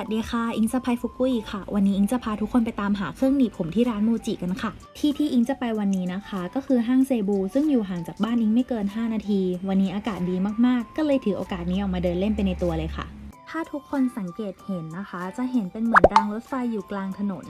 วัสดีค่ะ อิงจะพายฟุกุยค่ะ วันนี้อิงจะพาทุกคนไปตามหาเครื่องหนีบผมที่ร้านมูจิกันค่ะ ที่ที่อิงจะไปวันนี้นะคะ ก็คือห้างเซบู ซึ่งอยู่ห่างจากบ้านอิงไม่เกิน 5 นาที วันนี้อากาศดีมากๆ ก็เลยถือโอกาสนี้ออกมาเดินเล่นไปในตัวเลยค่ะ ถ้าทุกคนสังเกตเห็นนะคะ จะเห็นเป็นเหมือนรางรถไฟอยู่กลางถนน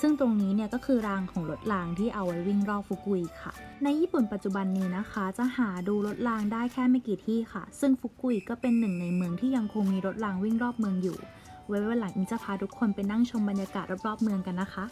ซึ่งตรงนี้เนี่ยก็คือรางของรถรางที่เอาไว้วิ่งรอบฟุกุยค่ะ ในญี่ปุ่นปัจจุบันนี้นะคะ จะหาดูรถรางได้แค่ไม่กี่ที่ค่ะ ซึ่งฟุกุยก็เป็นหนึ่งในเมืองที่ยังคงมีรถรางวิ่งรอบเมืองอยู่ ไว้วันหลังอิงจะพาทุกคนไปนั่งชมบรรยากาศรอบๆเมืองกันนะคะ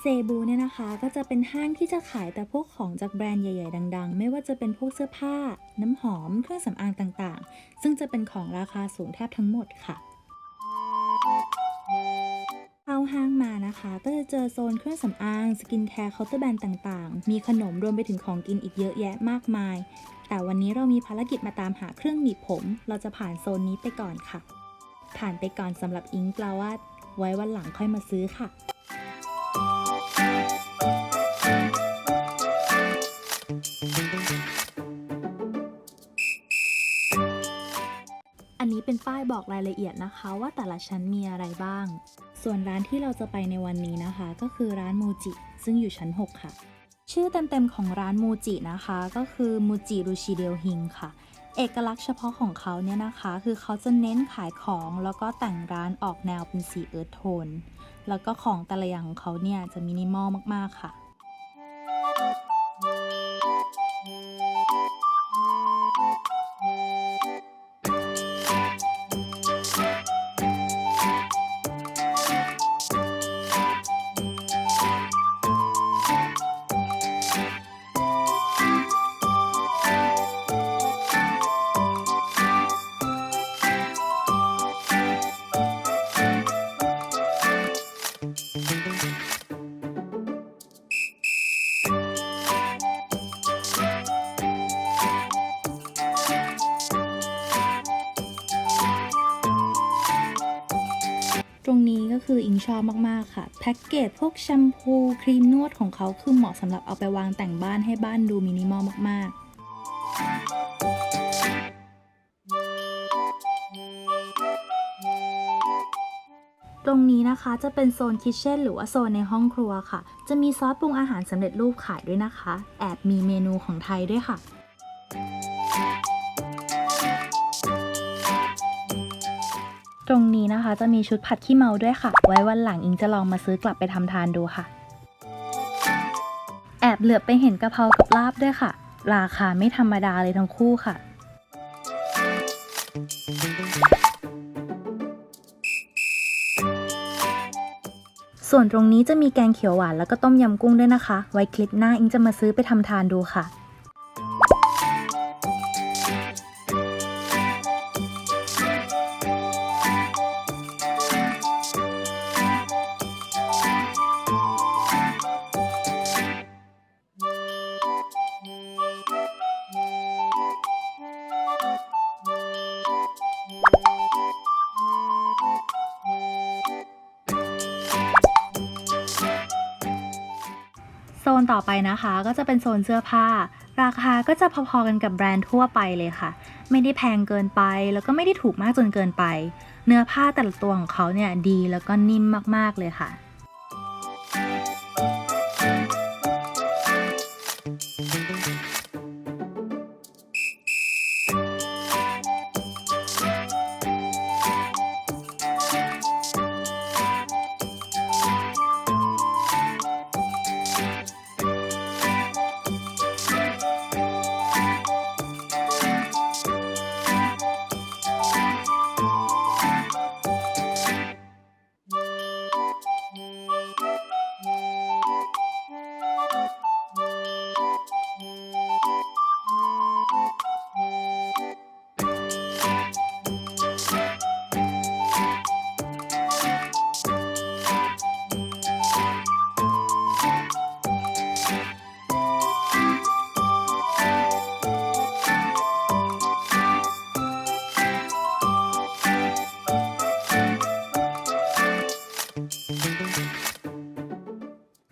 เซบูเนี่ยนะคะก็จะเป็นห้างที่จะขายแต่พวกของจากแบรนด์ใหญ่ ๆ ดัง ๆ ไม่ว่าจะเป็นพวกเสื้อผ้า น้ำหอม เครื่องสำอางต่างๆ ซึ่งจะเป็นของราคาสูงแทบทั้งหมดค่ะ ห้างมานะคะ ก็จะเจอโซนเครื่องสำอาง สกินแคร์เคาน์เตอร์แบรนด์ต่างๆ มีขนมรวมไปถึงของกินอีกเยอะแยะมากมาย แต่วันนี้เรามีภารกิจมาตามหาเครื่องหนีบผม เราจะผ่านโซนนี้ไปก่อนค่ะ ผ่านไปก่อนสำหรับอิงแปลว่า ไว้วันหลังค่อยมาซื้อค่ะ บอกรายละเอียดนะคะว่าแต่ละชั้นมีอะไรบ้าง ส่วนร้านที่เราจะไปในวันนี้นะคะ ก็คือร้านมูจิ ซึ่งอยู่ชั้น 6 ค่ะ ชื่อเต็มๆของร้านมูจินะคะ ก็คือมูจิรูชิเดียวฮิงค่ะ เอกลักษณ์เฉพาะของเขาเนี่ยนะคะ คือเขาจะเน้นขายของแล้วก็แต่งร้านออกแนวเป็นสีเอิร์ธโทน แล้วก็ของแต่ละอย่างของเขาเนี่ยจะมินิมอลมากๆค่ะ ก็คืออิงชอบมากๆค่ะ แพ็กเกจพวกแชมพูครีมนวดของเขาคือเหมาะสำหรับเอาไปวางแต่งบ้านให้บ้านดูมินิมอลมากๆ ตรงนี้นะคะจะเป็นโซนคิทเช่นหรือว่าโซนในห้องครัวค่ะ จะมีซอสปรุงอาหารสำเร็จรูปขายด้วยนะคะ แอบมีเมนูของไทยด้วยค่ะ ตรงนี้นะคะจะมีชุดผัดขี้เมาด้วยค่ะ ไว้วันหลังอิงจะลองมาซื้อกลับไปทำทานดูค่ะ แอบเหลือบไปเห็นกะเพรากับลาบด้วยค่ะ ราคาไม่ธรรมดาเลยทั้งคู่ค่ะ ส่วนตรงนี้จะมีแกงเขียวหวานแล้วก็ต้มยำกุ้งด้วยนะคะ ไว้คลิปหน้าอิงจะมาซื้อไปทำทานดูค่ะ นต่อไปนะคะ ก็จะเป็นโซนเสื้อผ้า ราคาก็จะพอๆกันกับแบรนด์ทั่วไปเลยค่ะ ไม่ได้แพงเกินไป แล้วก็ไม่ได้ถูกมากจนเกินไป เนื้อผ้าแต่ละตัวของเขาเนี่ยดีแล้วก็นิ่มมากๆเลยค่ะ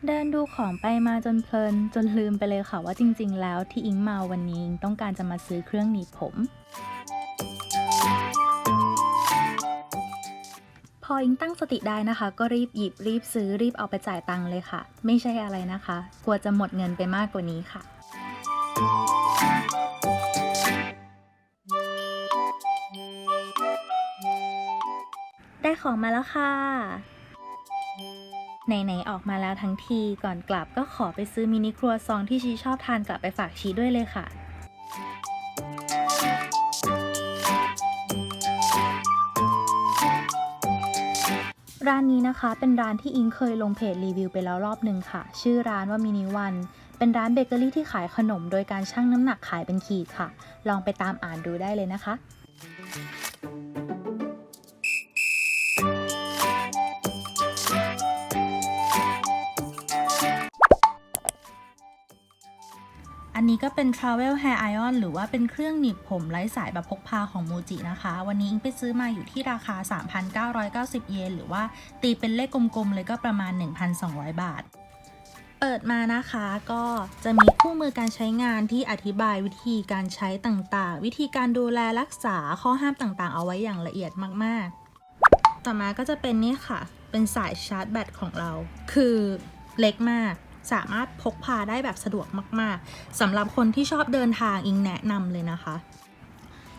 เดินดูของไปมาจนเพลิน จนลืมไปเลยค่ะว่าจริง ๆ แล้วที่อิงมาวันนี้อิงต้องการจะมาซื้อเครื่องหนีบผม พออิงตั้งสติได้นะคะ ก็รีบหยิบรีบซื้อรีบเอาไปจ่ายตังค์เลยค่ะ ไม่ใช่อะไรนะคะ กลัวจะหมดเงินไปมากกว่านี้ค่ะได้ของมาแล้วค่ะ ไหนๆออกมาแล้วทั้งทีก่อนกลับก็ขอไปซื้อมินิครัวซองที่ชีชอบทานกลับไปฝากชีด้วยเลยค่ะร้านนี้นะคะเป็นร้านที่อิงเคยลงเพจรีวิวไปแล้วรอบหนึ่งค่ะ ชื่อร้านว่ามินิวัน เป็นร้านเบเกอรี่ที่ขายขนมโดยการชั่งน้ำหนักขายเป็นขีดค่ะ ลองไปตามอ่านดูได้เลยนะคะ นี้ก็เป็น Travel Hair Ion หรือว่าเป็นเครื่องหนีบผมไร้สายแบบพกพาของมูจินะคะ วันนี้อิงไปซื้อมาอยู่ที่ราคา 3,990 เยน หรือว่าตีเป็นเลขกลมๆ เลยก็ประมาณ 1,200 บาท เปิดมานะคะก็จะมีคู่มือการใช้งานที่อธิบายวิธีการใช้ต่างๆ วิธีการดูแลรักษาข้อห้ามต่างๆ เอาไว้อย่างละเอียดมากๆ ต่อมาก็จะเป็นนี่ค่ะ เป็นสายชาร์จแบตของเรา คือเล็กมาก สามารถพกพาได้แบบสะดวกมาก ๆสำหรับคนที่ชอบเดินทางอิงแนะนำเลยนะคะ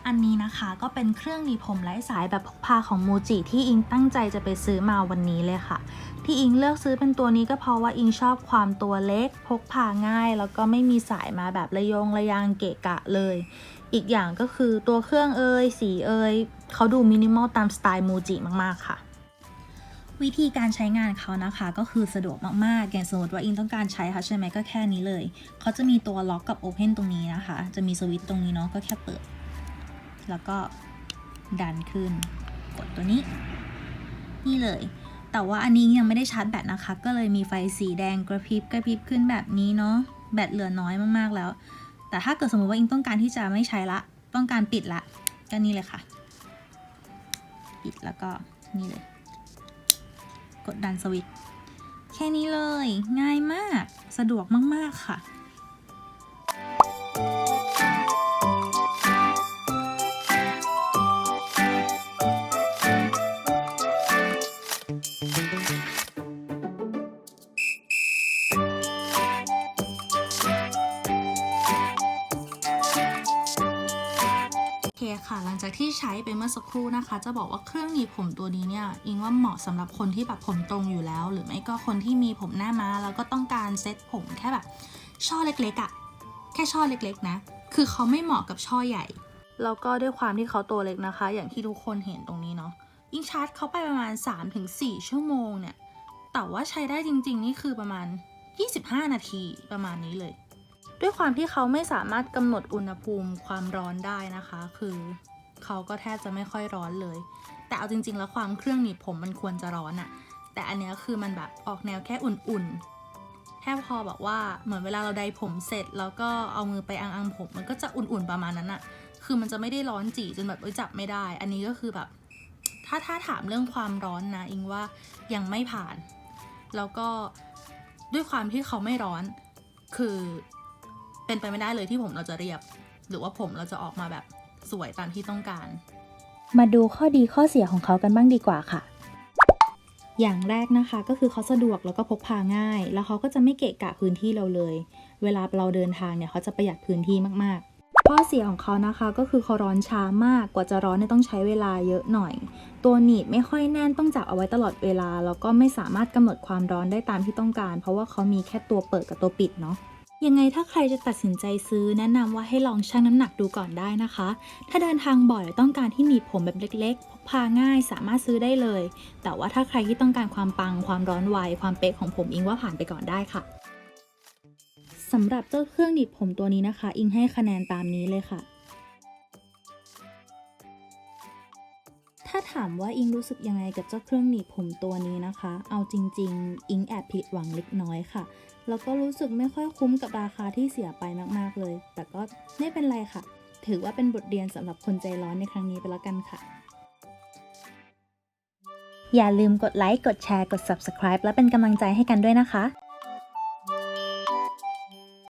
อันนี้นะคะก็เป็นเครื่องหนีบผมไร้สายแบบพกพาของมูจิที่อิงตั้งใจจะไปซื้อมาวันนี้เลยค่ะ ที่อิงเลือกซื้อเป็นตัวนี้ก็เพราะว่าอิงชอบความตัวเล็ก พกพาง่าย แล้วก็ไม่มีสายมาแบบระยงระยางเกะกะเลย อีกอย่างก็คือตัวเครื่องเอยสีเอยเขาดูมินิมอลตามสไตล์มูจิมากๆค่ะ วิธีการใช้งานเขานะคะก็คือสะดวกมากๆ อย่างสมมติว่าอิงต้องการใช้ค่ะใช่ไหมก็แค่นี้เลย เขาจะมีตัวล็อกกับโอเพนตรงนี้นะคะ จะมีสวิตช์ตรงนี้เนาะก็แค่เปิด แล้วก็ดันขึ้น กดตัวนี้ นี่เลย แต่ว่าอันนี้ยังไม่ได้ชาร์จแบตนะคะ ก็เลยมีไฟสีแดงกระพริบกระพริบขึ้นแบบนี้เนาะแบตเหลือน้อยมากๆแล้ว แต่ถ้าเกิดสมมติว่าอิงต้องการที่จะไม่ใช้ละ ต้องการปิดละก็นี่เลยค่ะ ปิดแล้วก็นี่เลย กดดันสวิตช์แค่นี้เลยง่ายมากสะดวกมาก ๆ ค่ะ คค่ะ หลังจากที่ใช้ไปเมื่อสักครู่นะคะ จะบอกว่าเครื่องหนีบผมตัวนี้เนี่ยอิงว่าเหมาะสำหรับคนที่แบบผมตรงอยู่แล้ว หรือไม่ก็คนที่มีผมหน้าม้าแล้วก็ต้องการเซ็ตผมแค่แบบช่อเล็กๆอะ่ะแค่ช่อเล็กๆนะ คือเขาไม่เหมาะกับช่อใหญ่ แล้วก็ด้วยความที่เขาตัวเล็กนะคะ อย่างที่ทุกคนเห็นตรงนี้เนาะอิงชาร์จเขาไปประมาณ 3-4 ชั่วโมงเนี่ยแต่ว่าใช้ได้จริง ๆ นี่คือประมาณ 25 นาทีประมาณนี้เลย ด้วยความที่เขาไม่สามารถกำหนดอุณหภูมิความร้อนได้นะคะ คือเขาก็แทบจะไม่ค่อยร้อนเลย แต่เอาจริง ๆ แล้วความเครื่องหนีบผมมันควรจะร้อนอะแต่อันนี้คือมันแบบออกแนวแค่อุ่นๆ แค่พอแบบว่าเหมือนเวลาเราไดผมเสร็จ แล้วก็เอามือไปอังๆผม มันก็จะอุ่นๆประมาณนั้นอะคือมันจะไม่ได้ร้อนจีจนแบบเอ้จับไม่ได้ อันนี้ก็คือแบบ ถ้าถ้าถามเรื่องความร้อนนะ อิงว่ายังไม่ผ่าน แล้วก็ด้วยความที่เขาไม่ร้อน คือ เป็นไปไม่ได้เลยที่ผมเราจะเรียบ หรือว่าผมเราจะออกมาแบบสวยตามที่ต้องการ มาดูข้อดีข้อเสียของเขากันบ้างดีกว่าค่ะ อย่างแรกนะคะก็คือเขาสะดวกแล้วก็พกพาง่าย แล้วเขาก็จะไม่เกะกะพื้นที่เราเลย เวลาเราเดินทางเนี่ยเขาจะประหยัดพื้นที่มากๆข้อเสียของเขานะคะก็คือเขาร้อนช้ามากกว่าจะร้อนเนี่ยต้องใช้เวลาเยอะหน่อย ตัวหนีบไม่ค่อยแน่นต้องจับเอาไว้ตลอดเวลา แล้วก็ไม่สามารถกำหนดความร้อนได้ตามที่ต้องการ เพราะว่าเขามีแค่ตัวเปิดกับตัวปิดเนาะ ยังไงถ้าใครจะตัดสินใจซื้อแนะนำว่าให้ลองชั่งน้ำหนักดูก่อนได้นะคะ ถ้าเดินทางบ่อยต้องการที่หนีบผมแบบเล็กๆพกพาง่ายสามารถซื้อได้เลย แต่ว่าถ้าใครที่ต้องการความปังความร้อนไวความเป๊ะของผมอิงว่าผ่านไปก่อนได้ค่ะสำหรับเจ้าเครื่องหนีบผมตัวนี้นะคะ อิงให้คะแนนตามนี้เลยค่ะ ถ้าถามว่าอิงรู้สึกยังไงกับเจ้าเครื่องหนีบผมตัวนี้นะคะ เอาจริง ๆ อิงแอบผิดหวังเล็กน้อยค่ะ แล้วก็รู้สึกไม่ค่อยคุ้มกับราคาที่เสียไปมากๆเลย แต่ก็ไม่เป็นไรค่ะ ถือว่าเป็นบทเรียนสำหรับคนใจร้อนในครั้งนี้ไปแล้วกันค่ะ อย่าลืมกดไลค์ กดแชร์ กด subscribe และเป็นกำลังใจให้กันด้วยนะคะ